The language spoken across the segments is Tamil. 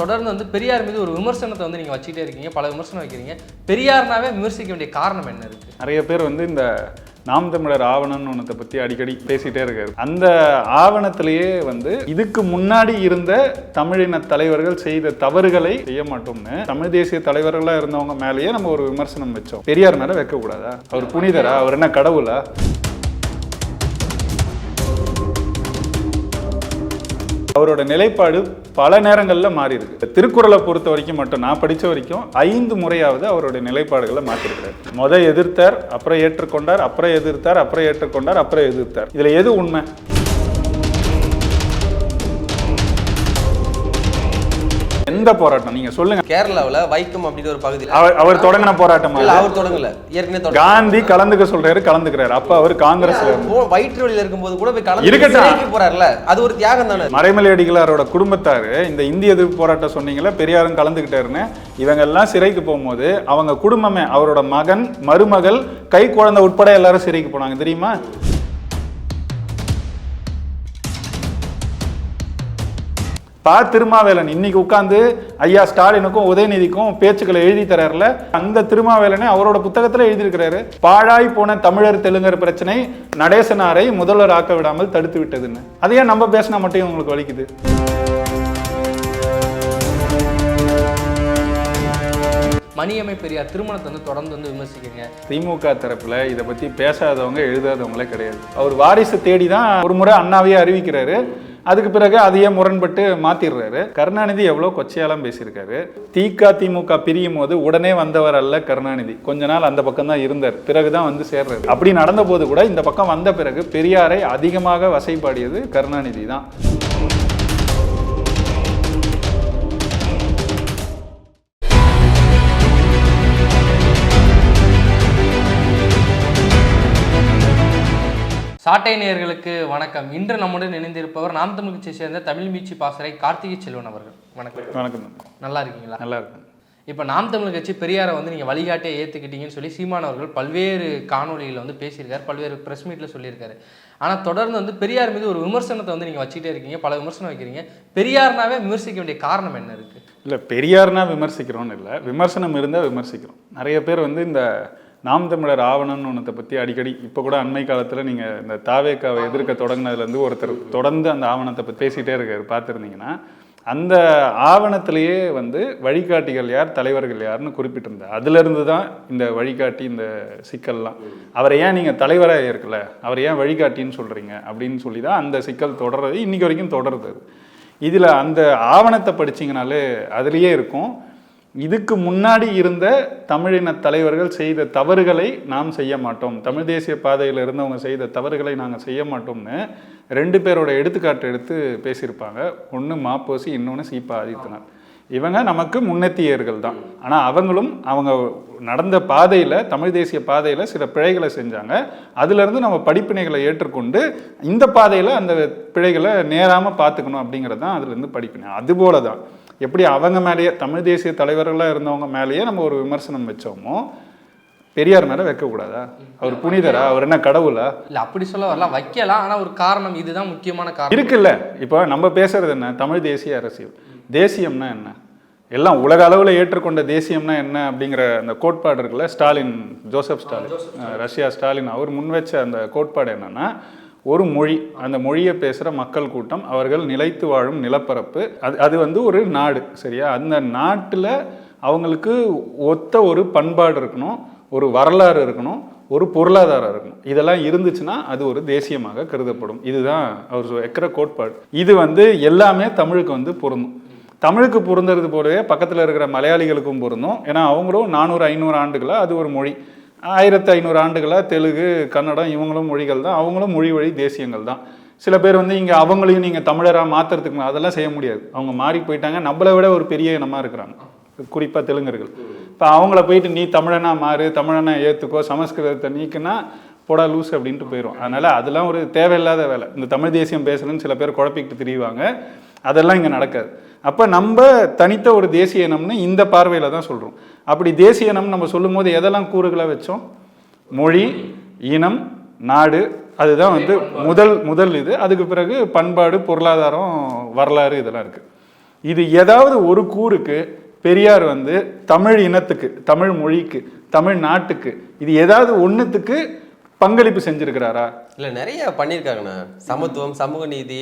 தொடர்ந்து வந்து பெரியார் மீது ஒரு விமர்சனத்தை வந்து நீங்கள் வச்சுக்கிட்டே இருக்கீங்க. பல விமர்சனம் வைக்கிறீங்க. பெரியார்னாவே விமர்சிக்க வேண்டிய காரணம் என்ன இருக்கு? நிறைய பேர் வந்து இந்த நாம் தமிழர் ஆவணம்னு ஒன்றத்தை பற்றி அடிக்கடி பேசிகிட்டே இருக்காரு. அந்த ஆவணத்திலேயே வந்து இதுக்கு முன்னாடி இருந்த தமிழின தலைவர்கள் செய்த தவறுகளை செய்ய மாட்டோம்னு தமிழ் தேசிய தலைவர்களாக இருந்தவங்க மேலேயே நம்ம ஒரு விமர்சனம் வச்சோம். பெரியார் மேலே வைக்கக்கூடாதா? அவர் புனிதரா? அவர் என்ன கடவுளா? அவரோட நிலைப்பாடு பல நேரங்களில் மாறி இருக்கு. திருக்குறளை பொறுத்த வரைக்கும் மட்டும் நான் படித்த வரைக்கும் ஐந்து முறையாவது அவருடைய நிலைப்பாடுகளை மாற்றிருக்கிறார் முத எதிர்த்தார் அப்புறம் ஏற்றுக்கொண்டார் அப்புறம் எதிர்த்தார் அப்புறம் ஏற்றுக்கொண்டார் அப்புறம் எதிர்த்தார். இதில் எது உண்மை? எந்த போராட்டம்? நீங்க சொல்லுங்க. கேரளாவுல வைக்கம் அப்படின்னு ஒரு பகுதியில். அவர் அவர் தொடங்கின போராட்டமா இல்ல அவர் தொடங்கல. ஏற்கனவே காந்தி கலந்துக்க சொல்றாரு கலந்துக்கிறாரு. அப்ப அவர் போ- வயிற்று வழியில இருக்கும்போது கூட போய் கலந்து இருக்கட்டும். போறாருல அது ஒரு தியாகம் தானே மறைமலை அடிகளாரோட குடும்பத்தாரு இந்த இந்திய எதிர்ப்பு போராட்டம் சொன்னீங்களா பெரியாரும் கலந்துக்கிட்டாருன்னு இவங்க எல்லாம் சிறைக்கு போகும்போது அவங்க குடும்பமே அவரோட மகன் மருமகள் கை குழந்தை உட்பட எல்லாரும் சிறைக்கு போனாங்க. தெரியுமா? பா திருமாவேலன். இன்னைக்கு உட்காந்து ஐயா ஸ்டாலினுக்கும் உதயநிதிக்கும் பேச்சுக்களை எழுதி தராருல அந்த திருமாவேலனே அவரோட புத்தகத்துல எழுதியிருக்கிறாரு. பாழாய் போன தமிழர் தெலுங்கர் பிரச்சனை நடேசனாரை முதல்வர் ஆக்க விடாமல் தடுத்து விட்டதுன்னு. அதையே நம்ம பேசினா மட்டும் உங்களுக்கு வலிக்குது. மணியம்மை பெரியார் திருமணத்தை வந்து தொடர்ந்து வந்து விமர்சிக்கிறீங்க. திமுக தரப்புல இதை பத்தி பேசாதவங்க எழுதாதவங்களே கிடையாது. அவர் வாரிசு தேடி தான் ஒரு முறை அண்ணாவையே அறிவிக்கிறாரு. அதுக்கு பிறகு அதையே முரண்பட்டு மாத்திடுறாரு. கருணாநிதி எவ்வளோ கொச்சையாலாம் பேசியிருக்காரு. திக திமுக பிரியும் போது உடனே வந்தவர் அல்ல கருணாநிதி. கொஞ்ச நாள் அந்த பக்கம் தான் இருந்தார். பிறகுதான் வந்து சேர்றாரு. அப்படி நடந்த போது கூட இந்த பக்கம் வந்த பிறகு பெரியாரை அதிகமாக வசைப்பாடியது கருணாநிதி தான். சாட்டை நேயர்களுக்கு வணக்கம். இன்று நம்முடன் இணைந்திருப்பவர் நாம் தமிழ் கட்சியை சேர்ந்த தமிழ் மீட்சி பாசறை கார்த்திகை செல்வன் அவர்கள். வணக்கம். வணக்கம். நல்லா இருக்கீங்களா? நல்லா இருக்கும். இப்போ நாம் தமிழ் கட்சி பெரியாரை வந்து நீங்கள் வழிகாட்டியை ஏற்றுக்கிட்டீங்கன்னு சொல்லி சீமான் அவர்கள் பல்வேறு காணொலியில் வந்து பேசியிருக்காரு பல்வேறு ப்ரெஸ் மீட்டில் சொல்லியிருக்காரு. ஆனால் தொடர்ந்து வந்து பெரியார் மீது ஒரு விமர்சனத்தை வந்து நீங்கள் வச்சுக்கிட்டே இருக்கீங்க பல விமர்சனம் வைக்கிறீங்க. பெரியார்னாவே விமர்சிக்க வேண்டிய காரணம் என்ன இருக்குது இல்லை பெரியார்னா விமர்சிக்கிறோன்னு இல்லை விமர்சனம் இருந்தால் விமர்சிக்கிறோம். நிறைய பேர் வந்து இந்த நாம் தமிழர் ஆவணம்னு ஒன்றத்தை பற்றி அடிக்கடி இப்போ கூட அண்மை காலத்தில் நீங்கள் இந்த தாவேக்காவை எதிர்க்க தொடங்கினதுலேருந்து ஒருத்தர் தொடர்ந்து அந்த ஆவணத்தை பற்றி பேசிகிட்டே இருக்காரு பார்த்துருந்தீங்கன்னா அந்த ஆவணத்திலேயே வந்து வழிகாட்டிகள் யார் தலைவர்கள் யாருன்னு குறிப்பிட்டிருந்தார். அதுலேருந்து தான் இந்த வழிகாட்டி இந்த சிக்கல்லாம். அவரை ஏன் நீங்கள் தலைவராக இருக்கல அவரை ஏன் வழிகாட்டின்னு சொல்கிறீங்க அப்படின்னு சொல்லி தான் அந்த சிக்கல் தொடர்றது இன்றைக்கி வரைக்கும் தொடருது இதில் அந்த ஆவணத்தை படிச்சிங்கனாலே அதுலேயே இருக்கும். இதுக்கு முன்னாடி இருந்த தமிழின தலைவர்கள் செய்த தவறுகளை நாம் செய்ய மாட்டோம். தமிழ் தேசிய பாதையில் இருந்தவங்க செய்த தவறுகளை நாங்கள் செய்ய மாட்டோம்னு ரெண்டு பேரோட எடுத்துக்காட்டு எடுத்து பேசியிருப்பாங்க. ஒன்று மாப்போசி இன்னொன்று சீப்பா ஆதித்தனார். இவங்க நமக்கு முன்னெத்தியர்கள் தான். ஆனால் அவங்களும் அவங்க நடந்த பாதையில் தமிழ் தேசிய பாதையில் சில பிழைகளை செஞ்சாங்க. அதுலேருந்து நம்ம படிப்பினைகளை ஏற்றுக்கொண்டு இந்த பாதையில் அந்த பிழைகளை நேராமல் பார்த்துக்கணும் அப்படிங்கிறது தான் அதுலேருந்து படிப்பினை. அதுபோல தான் எப்படி அவங்க மேலேயே தமிழ் தேசிய தலைவர்களாக இருந்தவங்க மேலேயே நம்ம ஒரு விமர்சனம் வச்சோமோ பெரியார் மேலே வைக்கக்கூடாதா? அவர் புனிதரா? அவர் என்ன கடவுளா? இல்லை அப்படி சொல்ல வரலாம் வைக்கலாம் ஆனால் ஒரு காரணம் இதுதான் முக்கியமான காரணம். இருக்குல்ல. இப்போ நம்ம பேசுறது என்ன? தமிழ் தேசிய அரசியல். தேசியம்னா என்ன? எல்லாம் உலக அளவில் ஏற்றுக்கொண்ட தேசியம்னா என்ன அப்படிங்கிற அந்த கோட்பாடு இருக்குல்ல Stalin Joseph Stalin. Russia Stalin அவர் முன்வச்ச அந்த கோட்பாடு என்னன்னா ஒரு மொழி அந்த மொழியை பேசுகிற மக்கள் கூட்டம் அவர்கள் நிலைத்து வாழும் நிலப்பரப்பு அது அது வந்து ஒரு நாடு சரியா? அந்த நாட்டில் அவங்களுக்கு ஒத்த ஒரு பண்பாடு இருக்கணும் ஒரு வரலாறு இருக்கணும் ஒரு பொருளாதாரம் இருக்கணும். இதெல்லாம் இருந்துச்சுன்னா அது ஒரு தேசியமாக கருதப்படும். இதுதான் அவர் சொ- வைக்கிற கோட்பாடு. இது வந்து எல்லாமே தமிழுக்கு வந்து பொருந்தும். தமிழுக்கு பொருந்துறது போலவே பக்கத்தில் இருக்கிற மலையாளிகளுக்கும் பொருந்தும். ஏன்னா அவங்களும் நானூறு ஐநூறு ஆண்டுகளாக அது ஒரு மொழி. ஆயிரத்தி ஐநூறு ஆண்டுகளாக தெலுங்கு கன்னடம் இவங்களும் மொழிகள் தான். அவங்களும் மொழி வழி தேசியங்கள் தான். சில பேர் வந்து இங்கே அவங்களையும் நீங்கள் தமிழராக மாற்றுறதுக்கு அதெல்லாம் செய்ய முடியாது. அவங்க மாறி போயிட்டாங்க. நம்மளை விட ஒரு பெரிய இனமாக இருக்கிறாங்க. குறிப்பாக தெலுங்கர்கள். இப்போ அவங்கள போயிட்டு நீ தமிழனா மாறு தமிழனா ஏற்றுக்கோ சமஸ்கிருதத்தை நீக்குன்னா போடா லூஸ் அப்படின்ட்டு போயிடும் அதனால் அதெல்லாம் ஒரு தேவையில்லாத வேலை. இந்த தமிழ் தேசியம் பேசுகிறேன்னு சில பேர் குழப்பிக்கிட்டு தெரியுவாங்க. அதெல்லாம் இங்கே நடக்காது. அப்போ நம்ம தனித்த ஒரு தேசிய இனம்னு இந்த பார்வையில் தான் சொல்கிறோம் அப்படி தேசிய இனம் நம்ம சொல்லும்போது எதெல்லாம் கூறுகளாக வச்சோம்? மொழி இனம் நாடு அதுதான் வந்து முதல் முதல் இது. அதுக்கு பிறகு பண்பாடு பொருளாதாரம் வரலாறு இதெல்லாம் இருக்குது இது ஏதாவது ஒரு கூறுக்கு பெரியார் வந்து தமிழ் இனத்துக்கு தமிழ் மொழிக்கு தமிழ் நாட்டுக்கு இது ஏதாவது ஒன்றுத்துக்கு பங்களிப்பு செஞ்சிருக்கிறாரா? இல்ல நிறைய பண்ணியிருக்காங்கண்ணா சமத்துவம் சமூக நீதி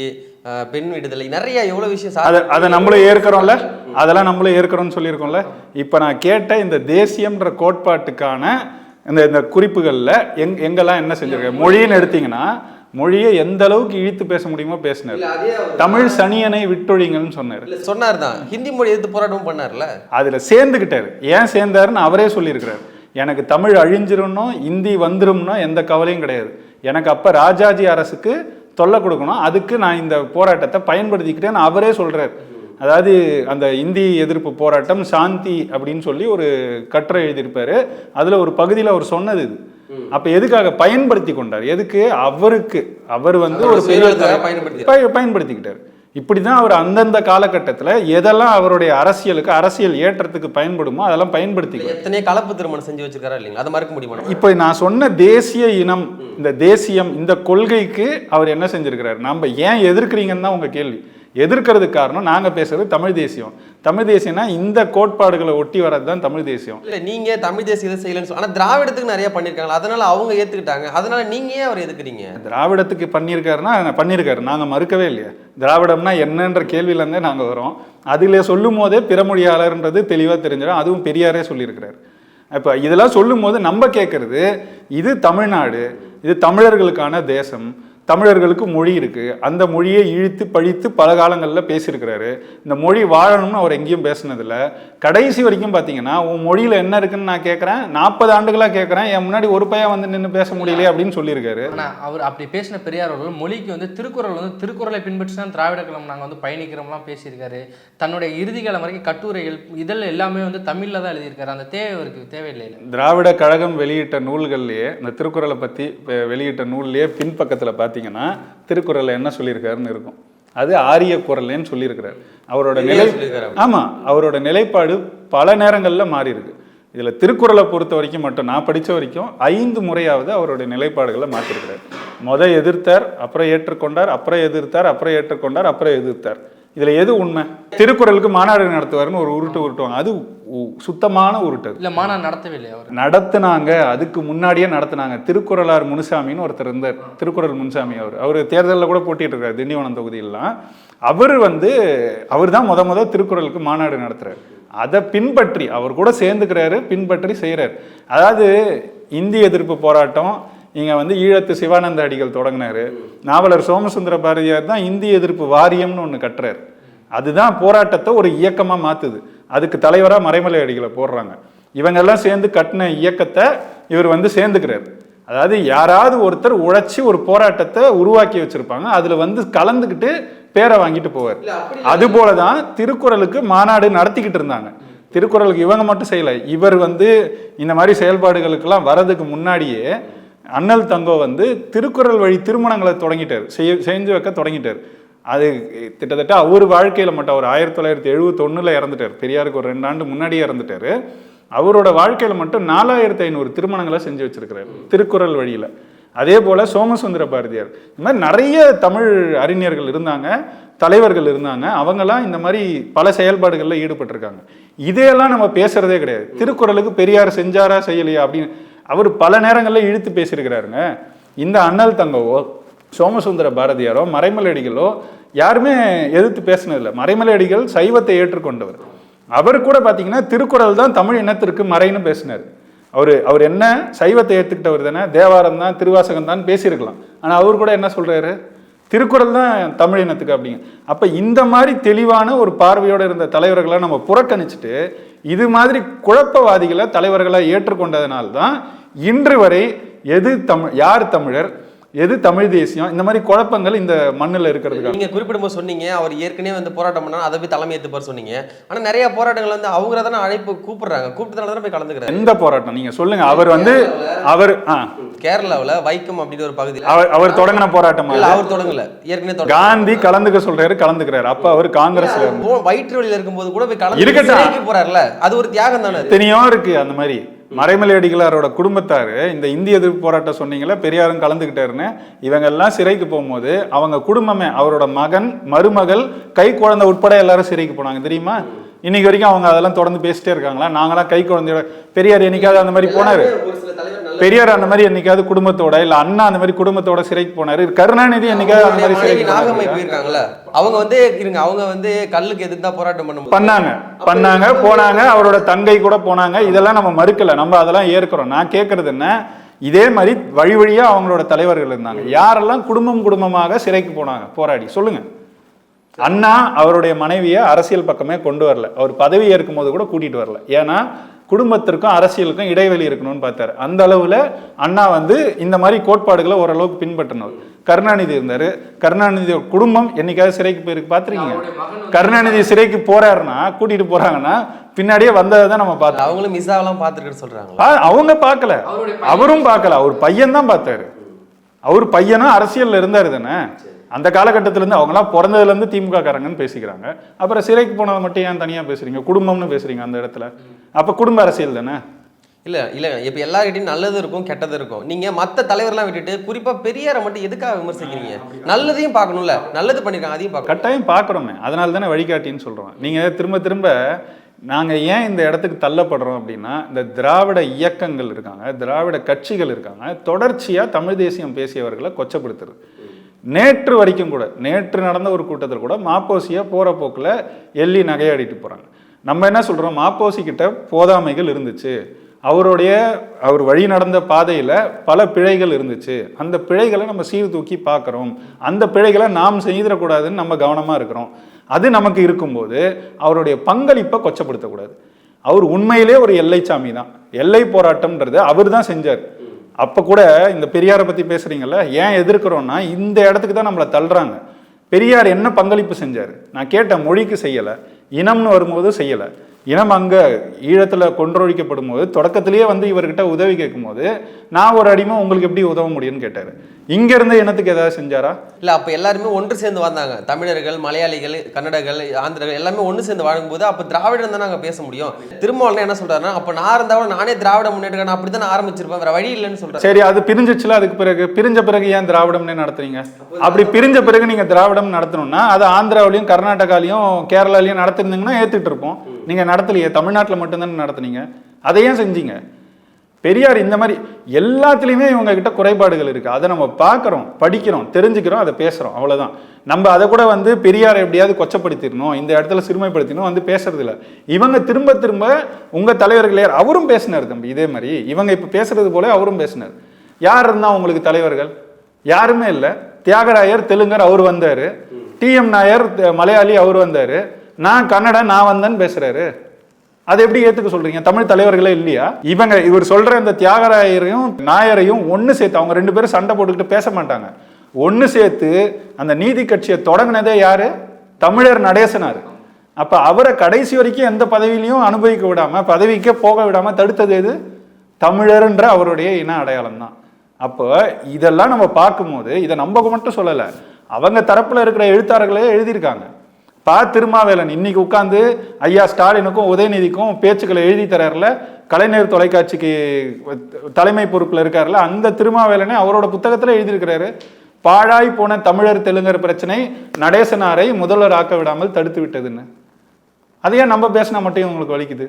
பெண் விடுதலை நிறைய எவ்வளவு விஷயம் அதை அதை நம்மளும் ஏற்கிறோம்ல? அதெல்லாம் நம்மளும் ஏற்கிறோம்னு சொல்லியிருக்கோம்ல? இப்போ நான் கேட்ட இந்த தேசியம்ன்ற கோட்பாட்டுக்கான இந்த இந்த குறிப்புகளில் எங் எங்கெல்லாம் என்ன செஞ்சிருக்காரு மொழின்னு எடுத்தீங்கன்னா மொழியை எந்த அளவுக்கு இழுத்து பேச முடியுமோ பேசினார். தமிழ் சனியனை விட்டொழிங்கள்னு சொன்னார். சொன்னார் தான். ஹிந்தி மொழி எதிர்த்து போராட்டமும் பண்ணார்ல. அதில் சேர்ந்துக்கிட்டாரு ஏன் சேர்ந்தாருன்னு அவரே சொல்லியிருக்கிறார். எனக்கு தமிழ் அழிஞ்சிரும்னோ இந்தி வந்துரும்னோ எந்த கவலையும் கிடையாது. எனக்கு அப்போ ராஜாஜி அரசுக்கு தொல்லை கொடுக்கணும். அதுக்கு நான் இந்த போராட்டத்தை பயன்படுத்திக்கிட்டேன்னு அவரே சொல்கிறார் அதாவது அந்த இந்தி எதிர்ப்பு போராட்டம் சாந்தி அப்படின்னு சொல்லி ஒரு கட்டுரை எழுதியிருப்பாரு. அதில் ஒரு பகுதியில் அவர் சொன்னது இது. அப்போ எதுக்காக பயன்படுத்தி கொண்டார்? எதுக்கு? அவருக்கு. அவர் வந்து ஒரு பெரிய பயன்படுத்திக்கிட்டார். இப்படி தான் அவர் அந்தந்த காலகட்டத்தில் எதெல்லாம் அவருடைய அரசியலுக்கு அரசியல் ஏற்றத்துக்கு பயன்படுமோ அதெல்லாம் பயன்படுத்திக்கிறார் எத்தனையோ கலப்பு திருமணம் செஞ்சு வச்சிருக்காரா இல்லைங்களா? அதை மறுக்க முடியுமா? இப்போ நான் சொன்ன தேசிய இனம் இந்த தேசியம் இந்த கொள்கைக்கு அவர் என்ன செஞ்சிருக்கிறார்? நம்ம ஏன் எதிர்க்கிறீங்கன்னு தான் உங்க கேள்வி. எதிர்க்கிறதுக்கு காரணம் நாங்க பேசுறது தமிழ் தேசியம். தமிழ் தேசியம்னா இந்த கோட்பாடுகளை ஒட்டி வர்றது தான் தமிழ் தேசியம். இல்ல நீங்க தமிழ் தேசிய இதை செய்யலன்னு சொல்ல ஆனா திராவிடத்துக்கு நிறைய பண்ணிருக்காங்க. அதனால அவங்க ஏத்துக்கிட்டாங்க. அதனால நீங்க ஏன் அவர் எதுக்குறீங்க? திராவிடத்துக்கு பண்ணியிருக்காருன்னா பண்ணியிருக்காரு. நாங்கள் மறுக்கவே இல்லையா. திராவிடம்னா என்னன்ற கேள்வியிலேருந்தே நாங்கள் வரோம் அதில் சொல்லும் போதே பிறமொழியாளர்ன்றது தெளிவாக தெரிஞ்சிடும். அதுவும் பெரியாரே சொல்லியிருக்கிறார். இப்போ இதெல்லாம் சொல்லும் போது நம்ம கேட்குறது இது தமிழ்நாடு இது தமிழர்களுக்கான தேசம் தமிழர்களுக்கு மொழி இருக்கு. அந்த மொழியை இழுத்து பழித்து பல காலங்களில் பேசியிருக்கிறாரு. இந்த மொழி வாழணும்னு அவர் எங்கேயும் பேசினதில்ல. கடைசி வரைக்கும் பார்த்தீங்கன்னா உன் மொழியில் என்ன இருக்குன்னு நான் கேட்குறேன் நாற்பது ஆண்டுகளாக கேட்குறேன் என் முன்னாடி ஒரு பையன் வந்து நின்று பேச முடியலையே அப்படின்னு சொல்லியிருக்காரு. ஆனா அவர் அப்படி பேசின பெரியார் அவர்கள் மொழிக்கு வந்து திருக்குறள் வந்து திருக்குறளை பின்பற்றி தான் திராவிட கழகம் நாங்கள் வந்து பயணிக்கிறோம்லாம் பேசியிருக்காரு. தன்னுடைய இறுதி காலம் வரைக்கும் கட்டுரைகள் இதெல்லாம் எல்லாமே வந்து தமிழ்ல தான் எழுதியிருக்காரு. அந்த தேவை அவருக்கு தேவையில்லை திராவிட கழகம் வெளியிட்ட நூல்கள்லயே இந்த திருக்குறளை பற்றி வெளியிட்ட நூல்லையே பின்பக்கத்தில் பார்த்தீங்கன்னா திருக்குறளில் என்ன சொல்லியிருக்காருன்னு இருக்கும். அது ஆரிய குரல்னு சொல்லியிருக்கிறார். அவரோட நிலை. ஆமாம் அவரோட நிலைப்பாடு பல நேரங்களில் மாறி இருக்கு இதில் திருக்குறளை பொறுத்த வரைக்கும் மட்டும் நான் படித்த வரைக்கும் ஐந்து முறையாவது அவருடைய நிலைப்பாடுகளை மாற்றிருக்கிறார் முத எதிர்த்தார் அப்புறம் ஏற்றுக்கொண்டார் அப்புறம் எதிர்த்தார் அப்புறம் ஏற்றுக்கொண்டார் அப்புறம் எதிர்த்தார். இதில் எது உண்மை? திருக்குறளுக்கு மாநாடு நடத்துவாருன்னு ஒரு உருட்டு உருட்டுவாங்க. அது சுத்தமான உருட்டு. இல்ல மாநாடு நடத்தவே இல்லை அவர். நடத்துனாங்க அதுக்கு முன்னாடியே நடத்துனாங்க. திருக்குறளார் முனுசாமின்னு ஒருத்தர் இருந்தார். திருக்குறள் முனுசாமி அவர். அவர் தேர்தலில் கூட போட்டிட்டு இருக்காரு திண்டிவனம் தொகுதியிலாம் அவர் வந்து அவர் தான் முத முத திருக்குறளுக்கு மாநாடு நடத்துறாரு. அதை பின்பற்றி அவர் கூட சேர்ந்துக்கிறாரு பின்பற்றி செய்கிறார் அதாவது இந்திய எதிர்ப்பு போராட்டம் இங்கே வந்து ஈழத்து சிவானந்த அடிகள் தொடங்கினாரு. நாவலர் சோமசுந்தர பாரதியார் தான் இந்திய எதிர்ப்பு வாரியம்னு ஒன்று கட்டுறாரு. அதுதான் போராட்டத்தை ஒரு இயக்கமாக மாற்றுது அதுக்கு தலைவராக மறைமலை அடிகளை போடுறாங்க. இவங்கெல்லாம் சேர்ந்து கட்டின இயக்கத்தை இவர் வந்து சேர்ந்துக்கிறார். அதாவது யாராவது ஒருத்தர் உழைச்சி ஒரு போராட்டத்தை உருவாக்கி வச்சிருப்பாங்க. அதில் வந்து கலந்துக்கிட்டு பேரை வாங்கிட்டு போவார். அதுபோல தான் திருக்குறளுக்கு மாநாடு நடத்திக்கிட்டு இருந்தாங்க. திருக்குறளுக்கு இவங்க மட்டும் செய்யலை. இவர் வந்து இந்த மாதிரி செயல்பாடுகளுக்கெல்லாம் வரதுக்கு முன்னாடியே அண்ணல் தங்கோ வந்து திருக்குறள் வழி திருமணங்களை தொடங்கிட்டார். செய்ய செஞ்சு வைக்க தொடங்கிட்டார். அது கிட்டத்தட்ட அவர் வாழ்க்கையில் மட்டும் அவர் ஆயிரத்தி தொள்ளாயிரத்தி எழுபத்தொன்னில் இறந்துட்டார். பெரியாருக்கு ஒரு ரெண்டு ஆண்டு முன்னாடியே இறந்துட்டார். அவரோட வாழ்க்கையில் மட்டும் நாலாயிரத்தி ஐநூறு திருமணங்களை செஞ்சு வச்சிருக்கிறார் திருக்குறள் வழியில். அதே போல் சோமசுந்தர பாரதியார். இந்த மாதிரி நிறைய தமிழ் அறிஞர்கள் இருந்தாங்க தலைவர்கள் இருந்தாங்க. அவங்கெல்லாம் இந்த மாதிரி பல செயல்பாடுகளில் ஈடுபட்டிருக்காங்க. இதையெல்லாம் நம்ம பேசுறதே கிடையாது. திருக்குறளுக்கு பெரியார் செஞ்சாரா செய்யலையா அப்படின்னு அவர் பல நேரங்களில் இழுத்து பேசியிருக்கிறாருங்க. இந்த அண்ணல் தங்கவோ சோமசுந்தர பாரதியாரோ மறைமலடிகளோ யாருமே எதிர்த்து பேசினதில்லை. மறைமலடிகள் சைவத்தை ஏற்றுக்கொண்டவர். அவர் கூட பார்த்தீங்கன்னா திருக்குறள் தான் தமிழ் இனத்திற்கு மறைன்னு பேசினார். அவர் அவர் என்ன சைவத்தை ஏற்றுக்கிட்டவர் தானே தேவாரம் தான் திருவாசகம் தான் பேசியிருக்கலாம். ஆனால் அவர் கூட என்ன சொல்கிறாரு திருக்குறள் தான் தமிழ் இனத்துக்கு அப்படிங்க. அப்போ இந்த மாதிரி தெளிவான ஒரு பார்வையோடு இருந்த தலைவர்களை நம்ம புறக்கணிச்சிட்டு இது மாதிரி குழப்பவாதிகளை தலைவர்களாக ஏற்றுக்கொண்டதனால தான் இன்று வரை எது தமிழ் யார் தமிழர் எது தமிழ் தேசியம்? இந்த மாதிரி குழப்பங்கள் இந்த மண்ணில் இருக்கிறதுக்காக. நீங்க குறிப்பிடும்போது சொன்னீங்க அவர் ஏற்கனவே வந்து போராட்டம் பண்ணா அதை போய் தலைமை ஏற்றுப்பார் சொன்னீங்க. ஆனா நிறைய போராட்டங்கள் வந்து அவங்கள தானே அழைப்பு கூப்பிடுறாங்க. கூப்பிட்டதால தானே போய் கலந்துக்கிறாரு. எந்த போராட்டம்? நீங்க சொல்லுங்க. அவர் வந்து அவர் ஆ. கேரளாவுல வைக்கம் அப்படின்னு ஒரு பகுதியில் அவர் அவர் தொடங்கின போராட்டம் இல்ல அவர் தொடங்கல. ஏற்கனவே காந்தி கலந்துக்க சொல்றாரு கலந்துக்கிறாரு. அப்ப அவர் காங்கிரஸ்ல வயிற்று வழியில இருக்கும்போது கூட போய் கலந்து இருக்கட்டும். போறாருல அது ஒரு தியாகம் தானே. எத்தனையோ இருக்கு அந்த மாதிரி. மறைமலை அடிகளாரோட குடும்பத்தார் இந்த இந்திய எதிர்ப்பு போராட்டம் சொன்னீங்களே பெரியாரும் கலந்துக்கிட்டாருன்னு இவங்க எல்லாம் சிறைக்கு போகும்போது அவங்க குடும்பமே அவரோட மகன் மருமகள் கை குழந்தை உட்பட எல்லாரும் சிறைக்கு போனாங்க. தெரியுமா? இன்னைக்கு வரைக்கும் அவங்க அதெல்லாம் தொடர்ந்து பேசிட்டே இருக்காங்களா? நாங்களாம் கை குழந்தையோட பெரியார் என்னைக்காவது அந்த மாதிரி போனாரு? பெரியார் அந்த மாதிரி என்னைக்காவது குடும்பத்தோட இல்ல அண்ணா அந்த மாதிரி குடும்பத்தோட சிறைக்கு போனாரு. கருணாநிதி என்னைக்காவது அந்த மாதிரி சிறைக்கு நாகம்மை? போயிருக்காங்கல்ல. அவங்க வந்து இருங்க அவங்க வந்து கல்லுக்கு எதிர்த்து தான் போராட்டம் பண்ணும்போது பண்ணாங்க. பண்ணாங்க போனாங்க அவரோட தங்கை கூட போனாங்க. இதெல்லாம் நம்ம மறுக்கல. நம்ம அதெல்லாம் ஏற்கிறோம். நான் கேட்கறது என்ன? இதே மாதிரி வழி வழியா அவங்களோட தலைவர்கள் இருந்தாங்க. யாரெல்லாம் குடும்பம் குடும்பமாக சிறைக்கு போனாங்க? போராடி. சொல்லுங்க. அண்ணா அவருடைய மனைவியை அரசியல் பக்கமே கொண்டு வரல. அவர் பதவி ஏற்கும் போது கூட கூட்டிட்டு வரல. ஏன்னா குடும்பத்திற்கும் அரசியலுக்கும் இடைவெளி இருக்கணும்னு பார்த்தாரு. அந்த அளவுல அண்ணா வந்து இந்த மாதிரி கோட்பாடுகளை ஓரளவுக்கு பின்பற்றினவர் கருணாநிதி இருந்தாரு. கருணாநிதி குடும்பம் என்னைக்காவது சிறைக்கு போயிருக்கு பார்த்திருக்கீங்க? கருணாநிதி சிறைக்கு போறாருன்னா கூட்டிட்டு போறாங்கன்னா பின்னாடியே வந்ததை தான் நம்ம பார்த்தோம். அவங்களும் மிஸ் ஆகலாம் பார்த்துருக்கேன்னு சொல்றாங்களா? பா- அவங்க பார்க்கல. அவரும் பார்க்கல. அவர் பையன் தான் பார்த்தாரு. அவர் பையனும் அரசியல்ல இருந்தாரு தானே? அந்த காலகட்டத்துல இருந்து அவங்களாம் பிறந்ததுல இருந்து திமுக காரங்கன்னு பேசிக்கிறாங்க. அப்புறம் சிறைக்கு போனதை மட்டும் ஏன் தனியா பேசுறீங்க? குடும்பம்னு பேசுறீங்க அந்த இடத்துல. அப்ப குடும்ப அரசியல் தானே? இல்ல இல்ல. இப்ப எல்லார்கிட்டயும் நல்லது இருக்கும் கெட்டது இருக்கும். நீங்க மத்த தலைவர்லாம் விட்டுட்டு குறிப்பா பெரியாரை மட்டும் எதுக்காக விமர்சிக்கிறீங்க? நல்லதையும் பார்க்கணும்ல. நல்லது பண்ணிருக்காங்க அதையும் பார்க்கணும். கட்டாயம் பார்க்குறோமே அதனால தானே வழிகாட்டின்னு சொல்கிறோம் நீங்கள் திரும்ப திரும்ப நாங்கள் ஏன் இந்த இடத்துக்கு தள்ளப்படுறோம் அப்படின்னா இந்த திராவிட இயக்கங்கள் இருக்காங்க திராவிட கட்சிகள் இருக்காங்க தொடர்ச்சியாக தமிழ் தேசியம் பேசியவர்களை கொச்சப்படுத்துறது. நேற்று வரைக்கும் கூட நேற்று நடந்த ஒரு கூட்டத்தில் கூட மாப்போசியை போகிற போக்கில் எள்ளி நகையாடிட்டு போகிறாங்க நம்ம என்ன சொல்கிறோம் மாப்போசி கிட்ட போதாமைகள் இருந்துச்சு. அவருடைய அவர் வழி நடந்த பாதையில் பல பிழைகள் இருந்துச்சு. அந்த பிழைகளை நம்ம சீர்தூக்கி பார்க்குறோம். அந்த பிழைகளை நாம் செய்திடக்கூடாதுன்னு நம்ம கவனமாக இருக்கிறோம். அது நமக்கு இருக்கும்போது அவருடைய பங்களிப்பை கொச்சப்படுத்தக்கூடாது. அவர் உண்மையிலே ஒரு எல்லைச்சாமி தான். எல்லை போராட்டம்ன்றது அவர் தான் செஞ்சார். அப்போ கூட இந்த பெரியாரை பற்றி பேசுகிறீங்கல்ல ஏன் எதிர்க்கிறோன்னா இந்த இடத்துக்கு தான் நம்மளை தள்ளுறாங்க. பெரியார் என்ன பங்களிப்பு செஞ்சார்? நான் கேட்ட மொழிக்கு செய்யலை இனம்னு வரும்போது செய்யலை. இனம் அங்கே ஈழத்தில் கொன்றொழிக்கப்படும் போது தொடக்கத்திலேயே வந்து இவர்கிட்ட உதவி கேட்கும்போது நான் ஒரு அடிமை உங்களுக்கு எப்படி உதவ முடியும்னு கேட்டார். இங்கேருந்து இனத்துக்கு ஏதாவது செஞ்சாரா? இல்ல அப்ப எல்லாருமே ஒன்று சேர்ந்து வந்தாங்க தமிழர்கள் மலையாளிகள் கன்னடர்கள் ஆந்திரர்கள் எல்லாமே ஒன்று சேர்ந்து வாழும்போது அப்ப திராவிடம் தான் நாங்க பேச முடியும். திருமாவளவன் என்ன சொல்றாருன்னா அப்ப நான் இருந்தா கூட நானே திராவிட முன்னேற்ற நான் அப்படித்தான் ஆரம்பிச்சிருப்பேன். வேற வழி இல்லைன்னு சொல்றேன் சரி அது பிரிஞ்சிச்சுல அதுக்கு பிறகு? பிரிஞ்ச பிறகு ஏன் திராவிடம்னே நடத்துறீங்க? அப்படி பிரிஞ்ச பிறகு நீங்க திராவிடம் நடத்தணும்னா அது ஆந்திராவிலையும் கர்நாடகாலையும் கேரளாலையும் நடத்திருந்தீங்கன்னா ஏத்துட்டு இருப்போம். நீங்க நடத்தலையே தமிழ்நாட்டில் மட்டும்தானே நடத்துனீங்க. அதை ஏன் செஞ்சீங்க? பெரியார் இந்த மாதிரி எல்லாத்துலேயுமே இவங்க கிட்ட குறைபாடுகள் இருக்குது அதை நம்ம பார்க்குறோம் படிக்கிறோம் தெரிஞ்சுக்கிறோம் அதை பேசுகிறோம் அவ்வளோதான் நம்ம அதை கூட வந்து பெரியாரை எப்படியாவது கொச்சப்படுத்திடணும் இந்த இடத்துல சிறுமைப்படுத்திடணும் வந்து பேசுறதில்ல. இவங்க திரும்ப திரும்ப உங்கள் தலைவர்கள் யார்? அவரும் பேசினார் தம்பி இதே மாதிரி. இவங்க இப்போ பேசுறது போல அவரும் பேசினார். யார் இருந்தா உங்களுக்கு தலைவர்கள்? யாருமே இல்லை. தியாகராயர் தெலுங்கர் அவர் வந்தார். டிஎம் நாயர் மலையாளி அவர் வந்தார். நான் கன்னடா நான் வந்தேன்னு பேசுகிறாரு அதை எப்படி ஏத்துக்க சொல்றீங்க? தமிழ் தலைவர்களே இல்லையா? இவங்க இவர் சொல்ற இந்த தியாகராயரையும் நாயரையும் ஒன்னு சேர்த்து அவங்க ரெண்டு பேரும் சண்டை போட்டுக்கிட்டு பேச மாட்டாங்க. ஒன்னு சேர்த்து அந்த நீதி கட்சியை தொடங்கினதே யாரு? தமிழர் நடேசனார். அப்ப அவரை கடைசி வரைக்கும் எந்த பதவியிலையும் அனுபவிக்க விடாம பதவிக்கே போக விடாம தடுத்தது எது? தமிழர்ன்ற அவருடைய இன அடையாளம் தான் அப்போ இதெல்லாம் நம்ம பார்க்கும்போது இதை நம்ம மட்டும் சொல்லலை அவங்க தரப்புல இருக்கிற எழுத்தாளர்களே எழுதியிருக்காங்க. பா திருமாவேலன் இன்னைக்கு உட்காந்து ஐயா ஸ்டாலினுக்கும் உதயநிதிக்கும் பேச்சுக்களை எழுதி தரார்ல கலைஞர் தொலைக்காட்சிக்கு தலைமை பொறுப்பில் இருக்காருல அந்த திருமாவேலனே அவரோட புத்தகத்தில் எழுதியிருக்கிறாரு. பாழாய் போன தமிழர் தெலுங்கர் பிரச்சனை நடேசனாரை முதல்வர் ஆக்க விடாமல் தடுத்து விட்டதுன்னு. அதையே நம்ம பேசினா மட்டும் உங்களுக்கு வலிக்குது.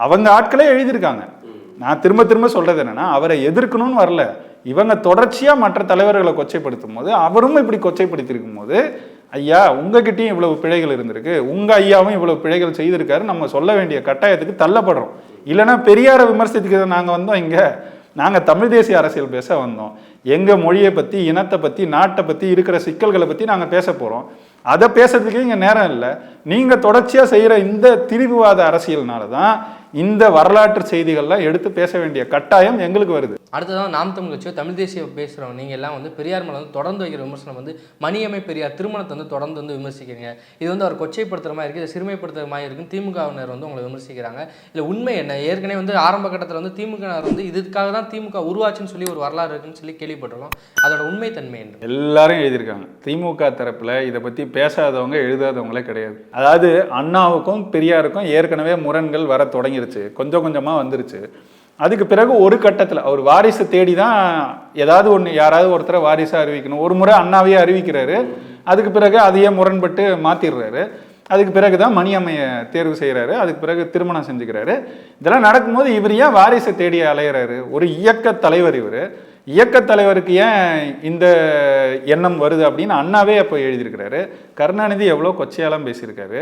அவங்க ஆட்களே எழுதியிருக்காங்க. நான் திரும்ப திரும்ப சொல்றது என்னன்னா அவரை எதிர்க்கணும்னு வரல. இவங்க தொடர்ச்சியா மற்ற தலைவர்களை கொச்சைப்படுத்தும் போது அவரும் இப்படி கொச்சைப்படுத்தியிருக்கும் போது ஐயா உங்ககிட்டயும் இவ்வளவு பிழைகள் இருந்திருக்கு. உங்க ஐயாவும் இவ்வளவு பிழைகள் செய்திருக்காரு. நம்ம சொல்ல வேண்டிய கட்டாயத்துக்கு தள்ளப்படுறோம். இல்லைன்னா பெரியாரை விமர்சித்துக்கிறது நாங்கள் வந்தோம் இங்க. நாங்கள் தமிழ் தேசிய அரசியல் பேச வந்தோம். எங்க மொழியை பத்தி இனத்தை பத்தி நாட்டை பத்தி இருக்கிற சிக்கல்களை பத்தி நாங்கள் பேச போறோம். அதை பேசுறதுக்கே இங்கே நேரம் இல்லை. நீங்கள் தொடர்ச்சியாக செய்கிற இந்த திரிவுவாத அரசியல்னால தான் இந்த வரலாற்று செய்திகள்லாம் எடுத்து பேச வேண்டிய கட்டாயம் எங்களுக்கு வருது. அடுத்ததான் நாம் தமிழ் கட்சியோ தமிழ் தேசிய பேசுகிறவங்க நீங்கள் எல்லாம் வந்து பெரியார் மேலே வந்து தொடர்ந்து வைக்கிற விமர்சனம் வந்து மணியம்மை பெரியார் திருமணத்தை வந்து தொடர்ந்து வந்து விமர்சிக்கிறீங்க. இது வந்து அவர் கொச்சைப்படுத்துகிற மாதிரி இருக்குது சிறுமைப்படுத்துகிற மாதிரி இருக்குன்னு திமுகவினர் வந்து உங்களை விமர்சிக்கிறாங்க. இல்லை உண்மை என்ன? ஏற்கனவே வந்து ஆரம்ப கட்டத்தில் வந்து திமுகவினர் வந்து இதுக்காக தான் திமுக உருவாச்சுன்னு சொல்லி ஒரு வரலாறு இருக்குன்னு சொல்லி கேள்விப்பட்டிருக்கோம். அதோட உண்மை தன்மை என்று எல்லாரும் எழுதியிருக்காங்க. திமுக தரப்புல இதை பத்தி பேசாதவங்க எழுதாதவங்களே கிடையாது. அதாவது அண்ணாவுக்கும் பெரியாருக்கும் ஏற்கனவே முரண்கள் வர வந்துருச்சு. கொஞ்சம் கொஞ்சமாக வந்துருச்சு. அதுக்கு பிறகு ஒரு கட்டத்தில் அவர் வாரிசு தேடி தான் ஏதாவது ஒன்று யாராவது ஒருத்தரை வாரிசாக அறிவிக்கணும். ஒரு முறை அண்ணாவையே அறிவிக்கிறாரு. அதுக்கு பிறகு அதையே முரண்பட்டு மாற்றிடுறாரு அதுக்கு பிறகு தான் மணியம்மையை தேர்வு செய்கிறாரு அதுக்கு பிறகு திருமணம் செஞ்சுக்கிறாரு. இதெல்லாம் நடக்கும்போது இவர் ஏன் வாரிசை தேடி அலையிறாரு? ஒரு இயக்க தலைவர் இவர். இயக்க தலைவருக்கு ஏன் இந்த எண்ணம் வருது அப்படின்னு அண்ணாவே அப்போ எழுதியிருக்கிறாரு. கருணாநிதி எவ்வளோ கொச்சையாலாம் பேசியிருக்காரு.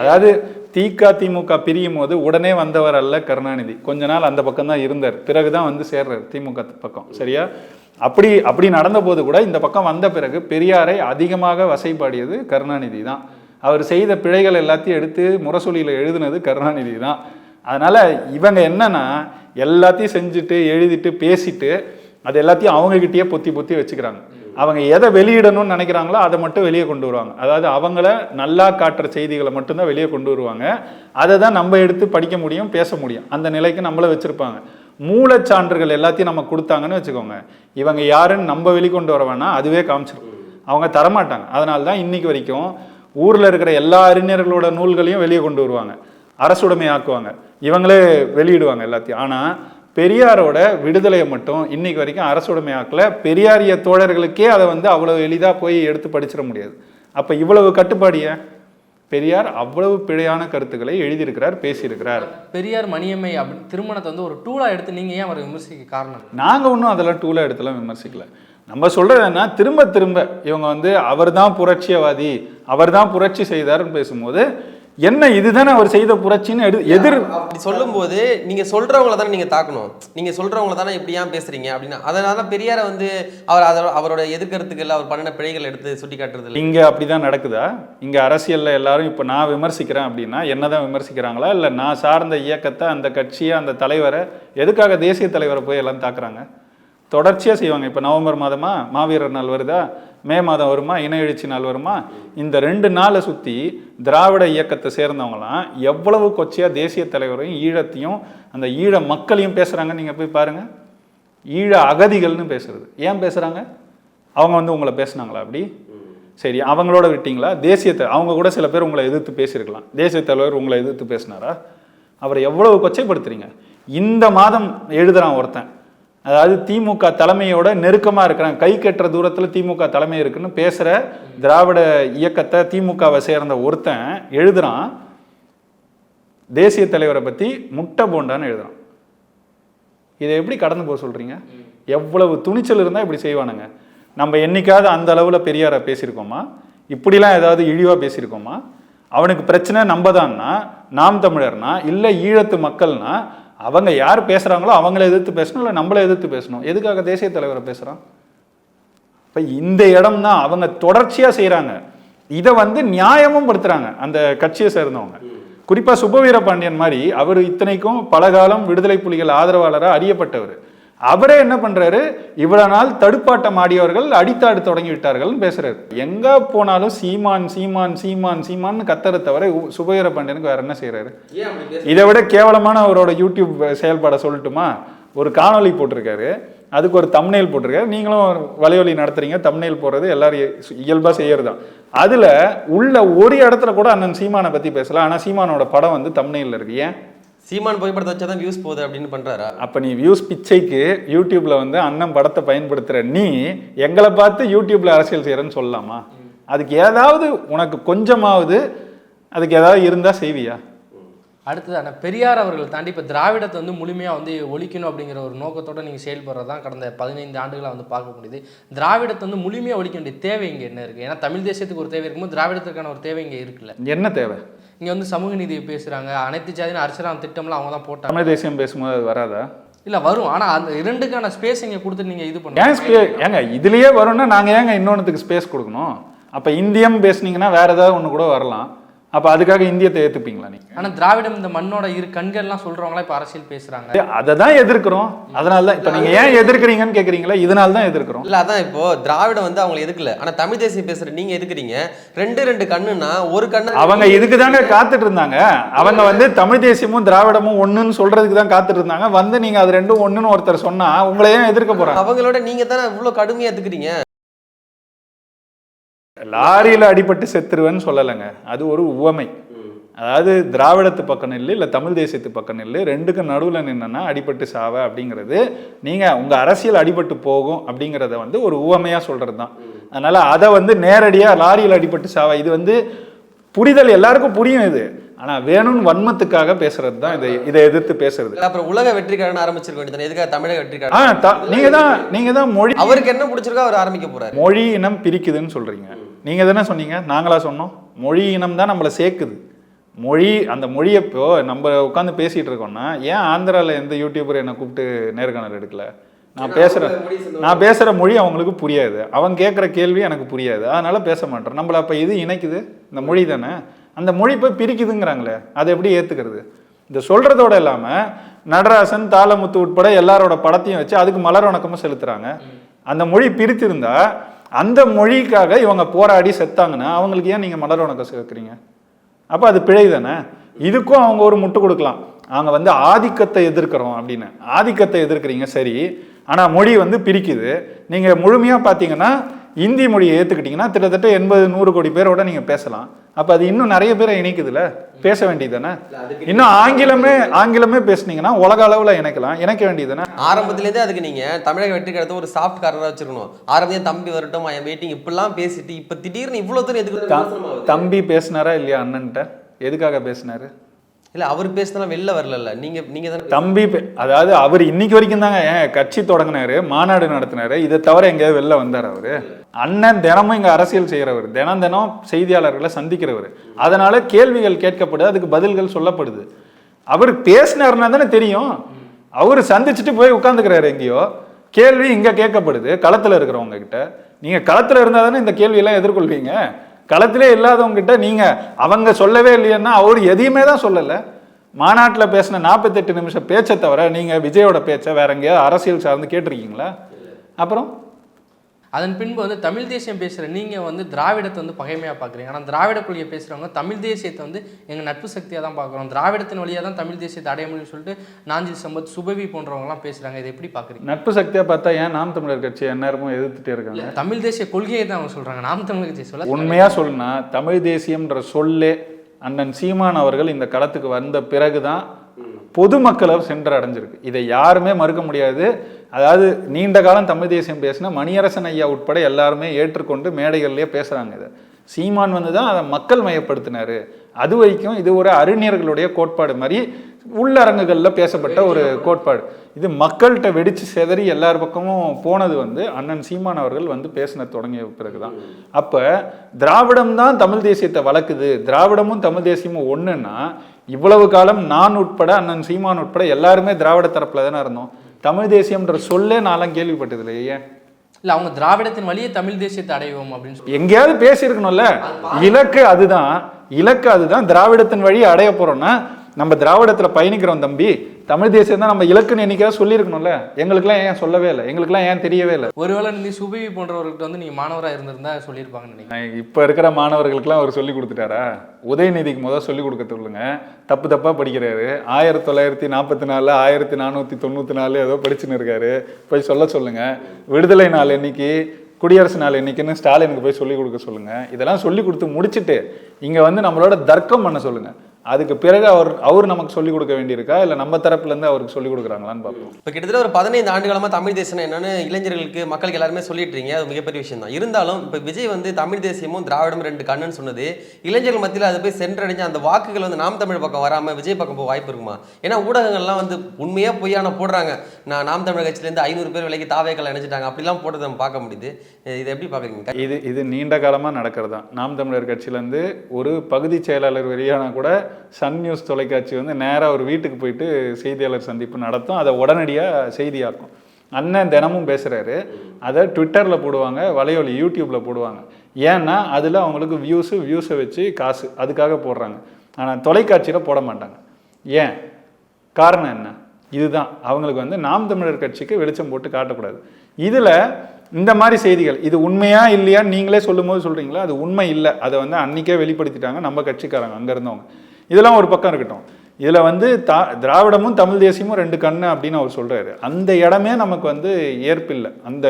அதாவது தீகா திமுக பிரியும் போது உடனே வந்தவர் அல்ல கருணாநிதி. கொஞ்ச நாள் அந்த பக்கம் தான் இருந்தார். பிறகு தான் வந்து சேர்றார் திமுக பக்கம். சரியா? அப்படி அப்படி நடந்த போது கூட இந்த பக்கம் வந்த பிறகு பெரியாரை அதிகமாக வசைப்பாடியது கருணாநிதி தான். அவர் செய்த பிழைகள் எல்லாத்தையும் எடுத்து முரசொலியில் எழுதுனது கருணாநிதி தான். அதனால இவங்க என்னன்னா எல்லாத்தையும் செஞ்சுட்டு எழுதிட்டு பேசிட்டு அது எல்லாத்தையும் அவங்ககிட்டயே பொத்தி பொத்தி வச்சுக்கிறாங்க. அவங்க எதை வெளியிடணும்னு நினைக்கிறாங்களோ அதை மட்டும் வெளியே கொண்டு வருவாங்க. அதாவது அவங்கள நல்லா காட்டுற செய்திகளை மட்டும்தான் வெளியே கொண்டு வருவாங்க. அதை தான் நம்ம எடுத்து படிக்க முடியும் பேச முடியும். அந்த நிலைக்கு நம்மளை வச்சுருப்பாங்க. மூலச்சான்றுகள் எல்லாத்தையும் நம்ம கொடுத்தாங்கன்னு வச்சுக்கோங்க. இவங்க யாருன்னு நம்ம வெளிக்கொண்டு வர வேணாம் அதுவே காமிச்சிடும் அவங்க தரமாட்டாங்க. அதனால தான் இன்னைக்கு வரைக்கும் ஊரில் இருக்கிற எல்லா அறிஞர்களோட நூல்களையும் வெளியே கொண்டு வருவாங்க. அரசுடைமை ஆக்குவாங்க. இவங்களே வெளியிடுவாங்க எல்லாத்தையும். ஆனால் பெரியாரோட விடுதலையை மட்டும் இன்னைக்கு வரைக்கும் அரசுடைமை ஆக்கல. பெரியாரிய தோழர்களுக்கே அதை வந்து அவ்வளவு எளிதாக போய் எடுத்து படிச்சிட முடியாது. அப்போ இவ்வளவு கட்டுப்பாடு ஏன்? பெரியார் அவ்வளவு பிழையான கருத்துக்களை எழுதியிருக்கிறார் பேசியிருக்கிறார். பெரியார் மணியம்மை அப்படி திருமணத்தை வந்து ஒரு டூலா எடுத்து நீங்க ஏன் அவரை விமர்சிக்க காரணம்? நாங்கள் ஒன்றும் அதெல்லாம் டூலாக எடுத்துலாம் விமர்சிக்கல. நம்ம சொல்றது என்ன திரும்ப திரும்ப இவங்க வந்து அவர் தான் புரட்சியவாதி அவர் தான் புரட்சி செய்தார்னு பேசும்போது என்ன இதுதானே அவர் செய்த புரட்சின்னு எடு எதிர் அப்படி சொல்லும்போது நீங்க சொல்றவங்கள தானே நீங்க தாக்கணும். நீங்க சொல்றவங்கள தானே இப்படி ஏன் பேசுறீங்க அப்படின்னா அதனால தான் பெரியார வந்து அவர் அதோ- அவரோட எதிர்கருத்துக்கள் அவர் பண்ணின பிழைகள் எடுத்து சுட்டி காட்டுறது இல்லை. இங்க அப்படிதான் நடக்குதா? இங்க அரசியல்ல எல்லாரும் இப்ப நான் விமர்சிக்கிறேன் அப்படின்னா என்னதான் விமர்சிக்கிறாங்களா? இல்ல நான் சார்ந்த இயக்கத்தை அந்த கட்சியை அந்த தலைவரை எதுக்காக தேசிய தலைவரை போய் எல்லாம் தாக்குறாங்க? தொடர்ச்சியாக செய்வாங்க. இப்போ நவம்பர் மாதமா மாவீரர் நாள் வருதா? மே மாதம் வருமா? இன எழுச்சி நாள் வருமா? இந்த ரெண்டு நாளை சுற்றி திராவிட இயக்கத்தை சேர்ந்தவங்களாம் எவ்வளவு கொச்சையாக தேசிய தலைவரையும் ஈழத்தையும் அந்த ஈழ மக்களையும் பேசுகிறாங்கன்னு நீங்கள் போய் பாருங்கள் ஈழ அகதிகள்னு பேசுறது. ஏன் பேசுறாங்க? அவங்க வந்து உங்களை பேசுனாங்களா அப்படி? சரி அவங்களோட விட்டீங்களா? தேசியத்தை அவங்க கூட சில பேர் உங்களை எதிர்த்து பேசியிருக்கலாம். தேசிய தலைவர் உங்களை எதிர்த்து பேசினாரா? அவரை எவ்வளவு கொச்சைப்படுத்துறீங்க? இந்த மாதம் எழுதுறான் ஒருத்தன். அதாவது திமுக தலைமையோட நெருக்கமாக இருக்கிறான் கை கட்டுற தூரத்தில் திமுக தலைமை இருக்குன்னு பேசுகிற திராவிட இயக்கத்தை திமுகவை சேர்ந்த ஒருத்தன் எழுதுறான். தேசிய தலைவரை பற்றி முட்டை போண்டான்னு எழுதுறான். இதை எப்படி கடந்து போக சொல்கிறீங்க எவ்வளவு துணிச்சல் இருந்தால் இப்படி செய்வானுங்க. நம்ம என்னைக்காவது அந்த அளவில் பெரியாரை பேசியிருக்கோமா? இப்படிலாம் ஏதாவது இழிவாக பேசியிருக்கோமா? அவனுக்கு பிரச்சனை நம்ம தான்னா நாம் தமிழர்னா இல்லை ஈழத்து மக்கள்னா அவங்க யார் பேசுகிறாங்களோ அவங்கள எதிர்த்து பேசணும் இல்லை நம்மளை எதிர்த்து பேசணும். எதுக்காக தேசிய தலைவரை பேசுகிறான் இப்போ இந்த இடம் தான் அவங்க தொடர்ச்சியாக செய்கிறாங்க இதை வந்து நியாயமும் படுத்துறாங்க அந்த கட்சியை சேர்ந்தவங்க. குறிப்பாக சுபவீர பாண்டியன் மாதிரி அவர் இத்தனைக்கும் பல காலம் விடுதலை புலிகள் ஆதரவாளராக அறியப்பட்டவர். அவரே என்ன பண்றாரு? இவ்வளவு நாள் தடுப்பாட்டம் ஆடியவர்கள் அடித்தாடு தொடங்கி விட்டார்கள்னு பேசுறாரு. எங்க போனாலும் சீமான் சீமான் சீமான் சீமான்னு கத்தரை தவிர சுபவீர பாண்டியனுக்கு வேற என்ன பேச இதை விட கேவலமான அவரோட யூடியூப் செயல்பாடை சொல்லட்டுமா? ஒரு காணொளி போட்டிருக்காரு. அதுக்கு ஒரு தம்னேல் போட்டிருக்காரு. நீங்களும் வலைவலி நடத்துறீங்க. தம்னேல் போடுறது எல்லாரும் இய- இயல்பா செய்யறது தான். அதுல உள்ள ஒரு இடத்துல கூட அண்ணன் சீமானை பத்தி பேசல. ஆனா சீமானோட படம் வந்து தம்னேல்ல இருக்கு. ஏன்? சீமான் புகைப்படத்தை வச்சா தான் வியூஸ் போகுது அப்படின்னு பண்றாரா? அப்ப நீ வியூஸ் பிச்சைக்கு யூடியூப்ல வந்து அண்ணன் படத்தை பயன்படுத்துற நீ எங்களை பார்த்து யூடியூப்ல அரசியல் செய்யறேன்னு சொல்லலாமா? அதுக்கு ஏதாவது உனக்கு கொஞ்சமாவது அதுக்கு ஏதாவது இருந்தா செய்வியா? அடுத்ததான பெரியார் அவர்கள் தாண்டி இப்போ திராவிடத்தை வந்து முழுமையாக வந்து ஒழிக்கணும் அப்படிங்கிற ஒரு நோக்கத்தோட நீங்கள் செயல்படுறது தான் கடந்த பதினைந்து ஆண்டுகளாக வந்து பார்க்க முடியுது. திராவிடத்தை வந்து முழுமையாக ஒழிக்க வேண்டிய தேவை இங்கே என்ன இருக்குது ஏன்னா தமிழ் தேசியத்துக்கு ஒரு தேவை இருக்கும்போது திராவிடத்துக்கான ஒரு தேவை இங்கே இருக்குல்ல. என்ன தேவை? இங்கே வந்து சமூக நீதியை பேசுகிறாங்க அனைத்து ஜாதியின் அரசியலாம் திட்டம்லாம் அவங்க தான் போட்டாங்க. தமிழ் தேசியம் பேசும்போது அது வராதா? இல்லை வரும். ஆனால் அந்த இரண்டுக்கான ஸ்பேஸ் இங்கே கொடுத்து நீங்கள் இது பண்ணுங்க ஏன் ஸ்பே ஏங்க இதுலயே வரும்னா நாங்க ஏங்க இன்னொன்னுத்துக்கு ஸ்பேஸ் கொடுக்கணும்? அப்ப இந்தியம் பேசுனீங்கன்னா வேற ஏதாவது ஒண்ணு கூட வரலாம். அப்ப அதுக்காக இந்தியத்தை ஏத்துப்பீங்களா நீங்க? ஆனால் திராவிடம் இந்த மண்ணோட இரு கண்கள்லாம் சொல்கிறவங்களாம் இப்போ அரசியல் பேசுகிறாங்க அதை தான் எதிர்க்கிறோம். அதனால தான் இப்ப நீங்க ஏன் எதிர்க்கிறீங்கன்னு கேக்குறீங்களா இதனால தான் எதிர்க்கிறோம். இல்ல அதான் இப்போ திராவிடம் வந்து அவங்க எதுக்கல? ஆனா தமிழ் தேசியம் பேசுற நீங்க எதுக்குறீங்க? ரெண்டு ரெண்டு கண்ணுன்னா ஒரு கண்ணு அவங்க இதுக்கு தாங்க காத்துட்டு இருந்தாங்க. அவங்க வந்து தமிழ் தேசியமும் திராவிடமும் ஒண்ணுன்னு சொல்றதுக்கு தான் காத்துட்டு இருந்தாங்க. வந்து நீங்க அது ரெண்டும் ஒண்ணுன்னு ஒருத்தர் சொன்னா உங்களை ஏன் எதிர்க்க போறாங்க? அவங்களோட நீங்க தானே இவ்வளவு கடுமையா எதுக்குறீங்க லாரியில அடிபட்டு செத்துருவேன்னு சொல்லலைங்க. அது ஒரு உவமை. அதாவது திராவிடத்து பக்கம் நில்லு இல்லை தமிழ் தேசியத்து பக்கம் நில்லு ரெண்டுக்கும் நடுவில் நின்னா அடிபட்டு சாவ அப்படிங்கிறது நீங்கள் உங்கள் அரசியல் அடிபட்டு போகும் அப்படிங்கிறத வந்து ஒரு உவமையாக சொல்கிறது தான் அதனால் அதை வந்து நேரடியாக லாரியில் அடிபட்டு சாவ இது வந்து புரிதல் எல்லாருக்கும் புரியும் இது. ஆனால் வேணும்னு வன்மத்துக்காக பேசுறது தான் இதை இதை எதிர்த்து பேசுறது. அப்புறம் உலக வெற்றிக்காரன் ஆரம்பிச்சிருக்க வேண்டியது எதுக்காக தமிழக வெற்றிக்காரன்? த- நீங்க தான் நீங்க தான் மொழி அவருக்கு என்ன பிடிச்சிருக்கோ அவர் ஆரம்பிக்க போறாரு. மொழி இனம் பிரிக்குதுன்னு சொல்றீங்க. நீங்க தானே சொன்னீங்க? நாங்களா சொன்னோம். மொழி இனம் தான் நம்மளை சேர்க்குது. மொழி அந்த மொழியை இப்போ நம்ம உட்காந்து பேசிட்டு இருக்கோம்னா ஏன் ஆந்திரால எந்த யூடியூபர் என்னை கூப்பிட்டு நேர்காணல் எடுக்கல? நான் பேசுறேன் நான் பேசுற மொழி அவங்களுக்கு புரியாது. அவன் கேட்குற கேள்வி எனக்கு புரியாது. அதனால பேச மாட்டேன் நம்மள அப்ப இது இணைக்குது. இந்த மொழி தானே. அந்த மொழி போய் பிரிக்குதுங்கிறாங்களே அதை எப்படி ஏத்துக்கிறது? இந்த சொல்றதோட இல்லாம நடராசன் தாளமுத்து உட்பட எல்லாரோட படத்தையும் வச்சு அதுக்கு மலர் வணக்கமும் செலுத்துறாங்க. அந்த மொழி பிரித்திருந்தா அந்த மொழிக்காக இவங்க போராடி செத்தாங்கன்னா அவங்களுக்கு ஏன் நீங்கள் மலர் வணக்கம் சேர்க்குறீங்க? அப்போ அது பிழை தானே? இதுக்கும் அவங்க ஒரு முட்டு கொடுக்கலாம். அவங்க வந்து ஆதிக்கத்தை எதிர்க்கிறோம் அப்படின்னு. ஆதிக்கத்தை எதிர்க்கிறீங்க சரி. ஆனால் மொழி வந்து பிரிக்குது. நீங்கள் முழுமையாக பார்த்தீங்கன்னா இந்தி மொழியை ஏற்றுக்கிட்டிங்கன்னா கிட்டத்தட்ட எண்பது நூறு கோடி பேரோட நீங்கள் பேசலாம். அப்போ அது இன்னும் நிறைய பேரை இணைக்குதுல்ல பேச வேண்டியது தானே இன்னும் ஆங்கிலமே ஆங்கிலமே பேசுனீங்கன்னா உலக அளவில் இணைக்கலாம். இணைக்க வேண்டியது தானே ஆரம்பத்திலேருந்தே அதுக்கு நீங்க தமிழக வெற்றி கடத்த ஒரு சாஃப்ட் கார்னரா வச்சிருக்கணும். ஆரம்பத்திலே தம்பி வரட்டும் ஐ வெயிட்டிங் இப்படிலாம் பேசிட்டு இப்ப திடீர்னு இவ்வளவு தூரம் எதுக்கு? தம்பி பேசினாரா இல்லையா அண்ணன்ட்ட? எதுக்காக பேசினாரு? இல்லை அவர் பேசினாலும் வெளில வரல நீங்கள் நீங்கள் தானே தம்பி பே- அதாவது அவர் இன்னைக்கு வரைக்கும் தாங்க ஏன் கட்சி தொடங்கினாரு மாநாடு நடத்தினாரு இதை தவிர எங்கேயாவது வெளில வந்தார் அவர். அண்ணன் தினமும் இங்கே அரசியல் செய்கிறவர் தினம் தினம் செய்தியாளர்களை சந்திக்கிறவர். அதனால கேள்விகள் கேட்கப்படுது அதுக்கு பதில்கள் சொல்லப்படுது. அவர் பேசினாருன்னா தானே தெரியும். அவர் சந்திச்சுட்டு போய் உட்காந்துக்கிறாரு எங்கேயோ. கேள்வி இங்கே கேட்கப்படுது களத்தில் இருக்கிறவங்க கிட்ட. நீங்கள் களத்தில் இருந்தால் தானே இந்த கேள்வியெல்லாம் எதிர்கொள்வீங்க. களத்திலே இல்லாதவங்க நீங்கள் நீங்க அவங்க சொல்லவே இல்லையன்னா அவர் எதையுமே தான் சொல்லலை. மாநாட்டில் பேசின நாற்பத்தெட்டு நிமிஷம் பேச்சை தவிர நீங்கள் விஜயோட பேச்சை வேற எங்கேயாவது அரசியல் சார்ந்து கேட்டிருக்கீங்களா? அப்புறம்? அதன் பின்பு வந்து தமிழ் தேசியம் பேசுகிற நீங்கள் வந்து திராவிடத்தை வந்து பகைமையாக பார்க்குறீங்க. ஆனால் திராவிட கொள்கையை பேசுகிறவங்க தமிழ் தேசியத்தை வந்து எங்கள் நட்பு சக்தியாக தான் பார்க்குறோம். திராவிடத்தின் வழியாக தான் தமிழ் தேசியத்தை அடைய முடியும்னு சொல்லிட்டு நாஞ்சில் சம்பத் சுபவி போன்றவங்கலாம் பேசுகிறாங்க இதை எப்படி பார்க்குறீங்க? நட்பு சக்தியாக பார்த்தா ஏன் நாம் தமிழர் கட்சி எந்நேரமும் எதிர்த்துட்டே இருக்காங்க? தமிழ் தேசிய கொள்கையை தான் அவங்க சொல்கிறாங்க நாம் தமிழ் கட்சி சொல்ல உண்மையா சொல்லணும்னா தமிழ் தேசியம்ன்ற சொல்லே அண்ணன் சீமான் அவர்கள் இந்த களத்துக்கு வந்த பிறகுதான் பொதுமக்களை சென்று அடைஞ்சிருக்கு இதை யாருமே மறுக்க முடியாது. அதாவது நீண்ட காலம் தமிழ் தேசியம் பேசின மணியரசன் ஐயா உட்பட எல்லாருமே ஏற்றுக்கொண்டு மேடைகள்லயே பேசுறாங்க இதை. சீமான் வந்து தான் அதை மக்கள் மயப்படுத்தினாரு. அது வரைக்கும் இது ஒரு அறிஞர்களுடைய கோட்பாடு மாதிரி உள்ளரங்குகளில் பேசப்பட்ட ஒரு கோட்பாடு. இது மக்கள்கிட்ட வெடிச்சு செதறி எல்லார் பக்கமும் போனது வந்து அண்ணன் சீமான் அவர்கள் வந்து பேசின தொடங்கிய பிறகுதான். அப்ப திராவிடம் தான் தமிழ் தேசியத்தை வளர்க்குது. திராவிடமும் தமிழ் தேசியமும் ஒண்ணுன்னா இவ்வளவு காலம் நான் உட்பட அண்ணன் சீமான் உட்பட எல்லாருமே திராவிட தரப்புல தானே இருந்தோம். தமிழ் தேசியம்ன்ற சொல்லே நான்லாம் கேள்விப்பட்டது இல்லையே ஏன்? இல்லை அவங்க திராவிடத்தின் வழியே தமிழ் தேசியத்தை அடைவோம் அப்படின்னு சொல்லி எங்கேயாவது பேசியிருக்கணும்ல? இலக்கு அதுதான். இலக்கு அதுதான். திராவிடத்தின் வழி அடைய போறோம்னா நம்ம திராவிடத்துல பயணிக்கிறோம் தம்பி. தமிழ் தேசியம் தான் நம்ம இலக்குன்னு என்னைக்காவது சொல்லியிருக்கணும்ல? எங்களுக்கெல்லாம் ஏன் சொல்லவே இல்லை? எங்களுக்கெல்லாம் ஏன் தெரியவே இல்லை? ஒருவேளை நீ சுபவி போன்றவர்கிட்ட வந்து நீங்கள் மாணவராக இருந்திருந்தா சொல்லியிருப்பாங்கன்னு நினைக்கிறேன். நான் இப்ப இருக்கிற மாணவர்களுக்கெல்லாம் அவர் சொல்லி கொடுத்துட்டாரா? உதயநிதிக்கு முதல் சொல்லி கொடுக்க சொல்லுங்க தப்பு தப்பா படிக்கிறாரு. ஆயிரத்தி தொள்ளாயிரத்தி நாற்பத்தி நாலு ஆயிரத்தி நானூத்தி தொண்ணூத்தி நாலு ஏதோ படிச்சுன்னு இருக்காரு. போய் சொல்ல சொல்லுங்க. விடுதலை நாள் என்னைக்கு குடியரசு நாள் என்னைக்குன்னு ஸ்டாலினுக்கு போய் சொல்லி கொடுக்க சொல்லுங்க. இதெல்லாம் சொல்லி கொடுத்து முடிச்சுட்டு இங்க வந்து நம்மளோட தர்க்கம் பண்ண சொல்லுங்க. அதுக்கு பிறகு அவர் அவர் நமக்கு சொல்லி கொடுக்க வேண்டியிருக்கா? இல்லை நம்ம தரப்புல இருந்து அவருக்கு சொல்லி கொடுக்குறாங்களான்னு பார்ப்போம். இப்போ கிட்டத்தட்ட ஒரு பதினைந்து ஆண்டு காலமா தமிழ் தேசம் என்னன்னு இளைஞர்களுக்கு மக்களுக்கு எல்லாருமே சொல்லிட்டு இருக்கீங்க அது மிகப்பெரிய விஷயம் தான். இருந்தாலும் இப்போ விஜய் வந்து தமிழ் தேசியமும் திராவிடம் ரெண்டு கண்ணுன்னு சொன்னது இளைஞர்கள் மத்தியில் அது போய் சென்றடைஞ்ச அந்த வாக்குகள் வந்து நாம் தமிழ் பக்கம் வராம விஜய் பக்கம் போக வாய்ப்பு இருக்குமா? ஏன்னா ஊடகங்கள்லாம் வந்து உண்மையா பொய்யான போடுறாங்க. நான் நாம் தமிழ் கட்சியிலேருந்து ஐநூறு பேர் விலைக்கு தாவேக்கள் இணைச்சிட்டாங்க அப்படிலாம் போட்டதை நம்ம பார்க்க முடியுது. இதை எப்படி பார்க்குறீங்க? இது இது நீண்ட காலமாக நடக்கிறது தான் நாம் தமிழர் கட்சியிலேருந்து ஒரு பகுதி செயலாளர் வெளியானா கூட சன் நியூஸ் தொலைக்காட்சி வந்து நேராக ஒரு வீட்டுக்கு போயிட்டு செய்தியாளர் சந்திப்பு நடத்தும். அதை உடனடியாக செய்தியாக்கும். அண்ணன் தினமும் பேசுகிறாரு அதை ட்விட்டரில் போடுவாங்க வலையொலி யூடியூப்பில் போடுவாங்க. ஏன்னா அதில் அவங்களுக்கு வியூஸு வியூஸை வச்சு காசு. அதுக்காக போடுறாங்க. ஆனால் தொலைக்காட்சியில் போட மாட்டாங்க. ஏன்? காரணம் என்ன? இதுதான். அவங்களுக்கு வந்து நாம் தமிழர் கட்சிக்கு வெளிச்சம் போட்டு காட்டக்கூடாது. இதில் இந்த மாதிரி செய்திகள் இது உண்மையா இல்லையா நீங்களே சொல்லும்போது சொல்கிறீங்களா அது உண்மை இல்லை. அதை வந்து அன்னைக்கே வெளிப்படுத்திட்டாங்க நம்ம கட்சிக்காரங்க அங்கே இருந்தவங்க. இதெல்லாம் ஒரு பக்கம் இருக்கட்டும். இதில் வந்து தா திராவிடமும் தமிழ் தேசியமும் ரெண்டு கண்ணு அப்படின்னு அவர் சொல்கிறாரு அந்த இடமே நமக்கு வந்து ஏற்பில்லை. அந்த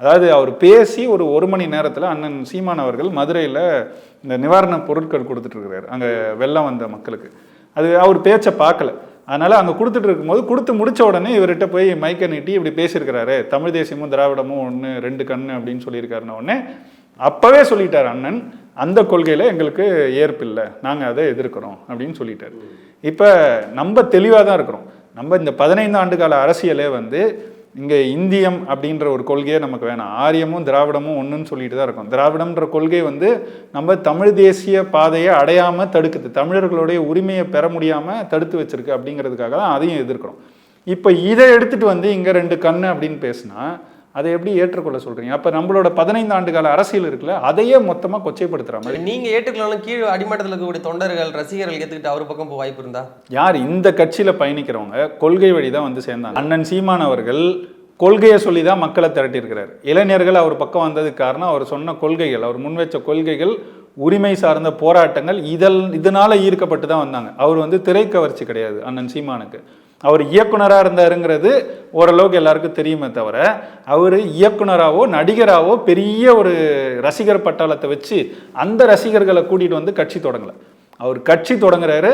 அதாவது அவர் பேசி ஒரு ஒரு மணி நேரத்தில் அண்ணன் சீமான் அவர்கள் மதுரையில் இந்த நிவாரணப் பொருட்கள் கொடுத்துட்ருக்கிறாரு அங்கே வெள்ளம் வந்த மக்களுக்கு. அது அவர் பேச்சை பார்க்கல அதனால் அங்கே கொடுத்துட்டு இருக்கும்போது கொடுத்து முடிச்ச உடனே இவர்கிட்ட போய் மைக்கை நீட்டி இப்படி பேசியிருக்கிறாரு. தமிழ் தேசியமும் திராவிடமும் ஒன்று ரெண்டு கண்ணு அப்படின்னு சொல்லியிருக்காருன்ன உடனே அப்போவே சொல்லிட்டார் அண்ணன் அந்த கொள்கையில் எங்களுக்கு ஏற்பில்லை நாங்கள் அதை எதிர்க்கிறோம் அப்படின்னு சொல்லிட்டார். இப்போ நம்ம தெளிவாக தான் இருக்கிறோம். நம்ம இந்த பதினைந்து ஆண்டு கால அரசியலே வந்து இங்கே இந்தியம் அப்படின்ற ஒரு கொள்கையே நமக்கு வேணாம். ஆரியமும் திராவிடமும் ஒன்றுன்னு சொல்லிட்டு தான் இருக்கும். திராவிடம்ன்ற கொள்கை வந்து நம்ம தமிழ் தேசிய பாதையை அடையாமல் தடுக்குது. தமிழர்களுடைய உரிமையை பெற முடியாமல் தடுத்து வச்சிருக்கு அப்படிங்கிறதுக்காக தான் அதையும் எதிர்க்கிறோம். இப்போ இதை எடுத்துட்டு வந்து இங்கே ரெண்டு கண் அப்படின்னு பேசினா அதை எப்படி ஏற்றுக்கொள்ள சொல்றீங்க? அப்போ நம்மளோட பதினைந்து ஆண்டு கால அரசியல் இருக்குல்ல அதையே மொத்தமாக கொச்சைப்படுத்துற மாதிரி. நீங்க ஏற்றுக்கலாம் கீழ் அடிமட்டத்தில் இருக்கக்கூடிய தொண்டர்கள் ரசிகர்கள் ஏத்துக்கிட்டு அவர் பக்கம் போக வாய்ப்பு இருந்தா? யார் இந்த கட்சியில் பயணிக்கிறவங்க கொள்கை வழி தான் வந்து சேர்ந்தாங்க. அண்ணன் சீமான் அவர்கள் கொள்கையை சொல்லி தான் மக்களை திரட்டியிருக்கிறார். இளைஞர்கள் அவர் பக்கம் வந்ததுக்கு காரணம் அவர் சொன்ன கொள்கைகள் அவர் முன்வைச்ச கொள்கைகள் உரிமை சார்ந்த போராட்டங்கள் இதல் இதனால ஈர்க்கப்பட்டு தான் வந்தாங்க. அவர் வந்து திரைக்கவர்ச்சி கிடையாது அண்ணன் சீமானுக்கு. அவர் இயக்குனராக இருந்தாருங்கிறது ஓரளவுக்கு எல்லாருக்கும் தெரியுமே தவிர அவர் இயக்குனராகவோ நடிகராகவோ பெரிய ஒரு ரசிகர் பட்டாளத்தை வச்சு அந்த ரசிகர்களை கூட்டிகிட்டு வந்து கட்சி தொடங்கலை. அவர் கட்சி தொடங்குறாரு.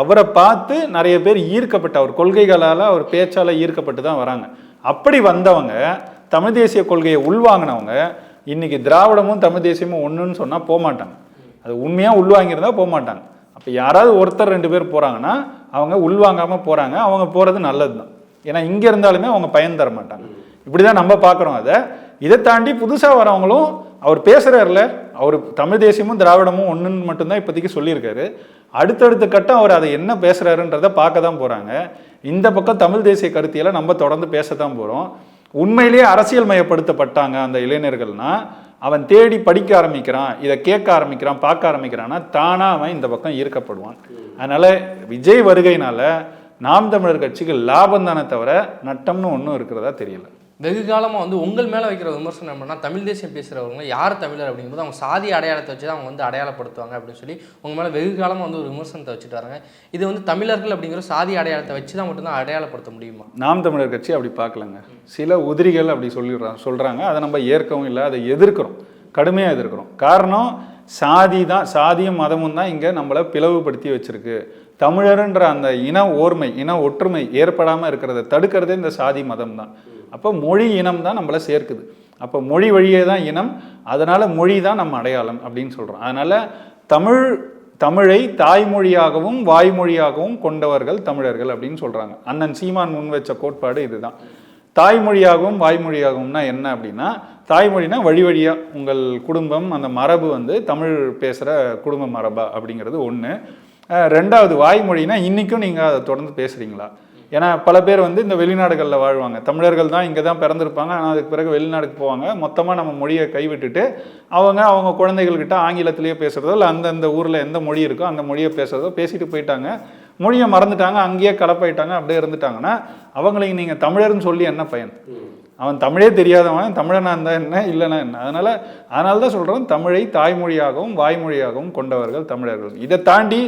அவரை பார்த்து நிறைய பேர் ஈர்க்கப்பட்ட அவர் கொள்கைகளால் அவர் பேச்சால் ஈர்க்கப்பட்டு தான் வராங்க. அப்படி வந்தவங்க தமிழ் தேசிய கொள்கையை உள்வாங்கினவங்க இன்னைக்கு திராவிடமும் தமிழ் தேசியமும் ஒன்றுன்னு சொன்னால் போக மாட்டாங்க அது உண்மையாக உள்வாங்கியிருந்தால் போக மாட்டாங்க அப்போ யாராவது ஒருத்தர் ரெண்டு பேர் போகிறாங்கன்னா அவங்க உள்வாங்காமல் போகிறாங்க அவங்க போகிறது நல்லது தான் ஏன்னா இங்கே இருந்தாலுமே அவங்க பயன் தர மாட்டாங்க. இப்படி தான் நம்ம பார்க்குறோம் அதை. இதை தாண்டி புதுசாக வரவங்களும் அவர் பேசுகிறார்ல அவர் தமிழ் தேசியமும் திராவிடமும் ஒன்றுன்னு மட்டும்தான் இப்போதைக்கு சொல்லியிருக்காரு. அடுத்தடுத்த கட்டம் அவர் அதை என்ன பேசுகிறாருன்றதை பார்க்க தான் போகிறாங்க இந்த பக்கம் தமிழ் தேசிய கருத்தியெல்லாம் நம்ம தொடர்ந்து பேச தான் போகிறோம் உண்மையிலேயே அரசியல் மயப்படுத்தப்பட்டாங்க அந்த இளைஞர்கள்னால் அவன் தேடி படிக்க ஆரம்பிக்கிறான் இதை கேட்க ஆரம்பிக்கிறான் பார்க்க ஆரம்பிக்கிறான்னா தானா அவன் இந்த பக்கம் ஈர்க்கப்படுவான். அதனால விஜய் வருகையினால நாம் தமிழர் கட்சிக்கு லாபம் தானே தவிர நட்டம்னு ஒன்றும் இருக்கிறதா தெரியல. வெகு காலமாக வந்து உங்கள் மேலே வைக்கிற விமர்சனம் என்னன்னா தமிழ் தேசியம் பேசுகிறவங்க யார் தமிழர் அப்படிங்கும்போது அவங்க சாதி அடையாளத்தை வச்சு தான் அவங்க வந்து அடையாளப்படுத்துவாங்க அப்படின்னு சொல்லி உங்கள் மேலே வெகு காலமாக வந்து ஒரு விமர்சனத்தை வச்சுட்டு வராங்க. இது வந்து தமிழர்கள் அப்படிங்கிற சாதி அடையாளத்தை வச்சு தான் மட்டும்தான் அடையாளப்படுத்த முடியுமா? நாம் தமிழர் கட்சி அப்படி பார்க்கலங்க. சில உதிரிகள் அப்படி சொல்லிடுறாங்க சொல்கிறாங்க அதை நம்ம ஏற்கவும் இல்லை அதை எதிர்க்கிறோம். கடுமையாக எதிர்க்கிறோம். காரணம் சாதி தான் சாதியும் மதமும் தான் இங்கே நம்மளை பிளவுபடுத்தி வச்சுருக்கு. தமிழருன்ற அந்த இன ஓர்மை இன ஒற்றுமை ஏற்படாமல் இருக்கிறத தடுக்கிறதே இந்த சாதி மதம் தான். அப்போ மொழி இனம் தான் நம்மளை சேர்க்குது. அப்போ மொழி வழியே தான் இனம் அதனால் மொழி தான் நம்ம அடையாளம் அப்படின்னு சொல்கிறோம் அதனால் தமிழ் தமிழை தாய்மொழியாகவும் வாய்மொழியாகவும் கொண்டவர்கள் தமிழர்கள் அப்படின்னு சொல்கிறாங்க அண்ணன் சீமான் முன் வச்ச கோட்பாடு இதுதான். தாய்மொழியாகவும் வாய்மொழியாகவும்னா என்ன அப்படின்னா தாய்மொழினா வழி வழியாக உங்கள் குடும்பம் அந்த மரபு வந்து தமிழ் பேசுகிற குடும்ப மரபா அப்படிங்கிறது ஒன்று ரெண்டாவது வாய்மொழினா இன்றைக்கும் நீங்கள் அதை தொடர்ந்து பேசுகிறீங்களா ஏன்னா பல பேர் வந்து இந்த வெளிநாடுகளில் வாழ்வாங்க. தமிழர்கள் தான் இங்கே தான் பிறந்திருப்பாங்க. ஆனால் அதுக்கு பிறகு வெளிநாடுக்கு போவாங்க. மொத்தமாக நம்ம மொழியை கைவிட்டுட்டு அவங்க அவங்க குழந்தைகள்கிட்ட ஆங்கிலத்திலேயே பேசுகிறதோ இல்லை அந்தந்த ஊரில் எந்த மொழி இருக்கோ அந்த மொழியை பேசுகிறதோ பேசிட்டு போயிட்டாங்க. மொழியை மறந்துட்டாங்க. அங்கேயே கலப்பாயிட்டாங்க. அப்படியே இருந்துட்டாங்கன்னா அவங்களுக்கு நீங்கள் தமிழர்னு சொல்லி என்ன பயன்? அவன் தமிழே தெரியாதவன் தமிழனா இருந்தால் என்ன இல்லைன்னா என்ன? அதனால் அதனால தான் சொல்கிறோம் தமிழை தாய்மொழியாகவும் வாய்மொழியாகவும் கொண்டவர்கள் தமிழர்கள். இதை தாண்டி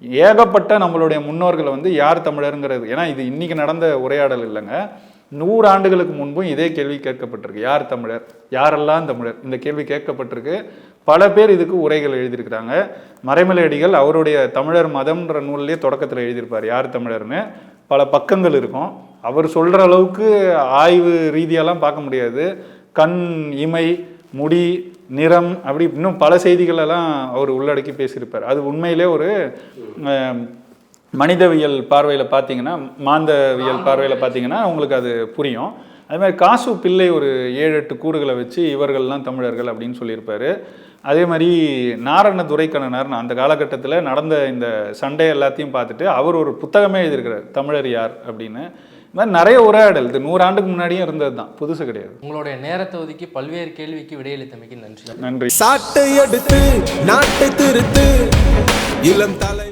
ஏகப்பட்ட நம்மளுடைய முன்னோர்களை வந்து யார் தமிழருங்கிறது? ஏன்னா இது இன்றைக்கி நடந்த உரையாடல் இல்லைங்க. நூறு ஆண்டுகளுக்கு முன்பும் இதே கேள்வி கேட்கப்பட்டிருக்கு. யார் தமிழர்? யாரெல்லாம் தமிழர்? இந்த கேள்வி கேட்கப்பட்டிருக்கு. பல பேர் இதுக்கு உரைகள் எழுதியிருக்கிறாங்க. மறைமலையடிகள் அவருடைய தமிழர் மதம்ன்ற நூல்லேயே தொடக்கத்தில் எழுதியிருப்பார். யார் தமிழர்னு? பல பக்கங்கள் இருக்கும். அவர் சொல்கிற அளவுக்கு ஆய்வு ரீதியெல்லாம் பார்க்க முடியாது. கண் இமை முடி நிறம் அப்படி இன்னும் பல செய்திகளெல்லாம் அவர் உள்ளடக்கி பேசியிருப்பார். அது உண்மையிலே ஒரு மனிதவியல் பார்வையில் பார்த்தீங்கன்னா மாந்தவியல் பார்வையில் பார்த்தீங்கன்னா உங்களுக்கு அது புரியும். அது மாதிரி காசு பிள்ளை ஒரு ஏழு எட்டு கூறுகளை வச்சு இவர்கள்லாம் தமிழர்கள் அப்படின்னு சொல்லியிருப்பாரு. அதே மாதிரி நாரண துரைக்கண்ணனார் அந்த காலகட்டத்தில் நடந்த இந்த சண்டை எல்லாத்தையும் பார்த்துட்டு அவர் ஒரு புத்தகமே எழுதியிருக்கிறார் தமிழர் யார்? அப்படின்னு. இந்த மாதிரி நிறைய உரையாடல். இது நூறாண்டுக்கு முன்னாடியும் இருந்தது தான். புதுசு கிடையாது. உங்களுடைய நேரத்தை ஒதுக்கி பல்வேறு கேள்விக்கு விடையளித்தமைக்கு நன்றி. நன்றி. சாட்டை எடுத்து நாட்டை திருத்து இளம் தலை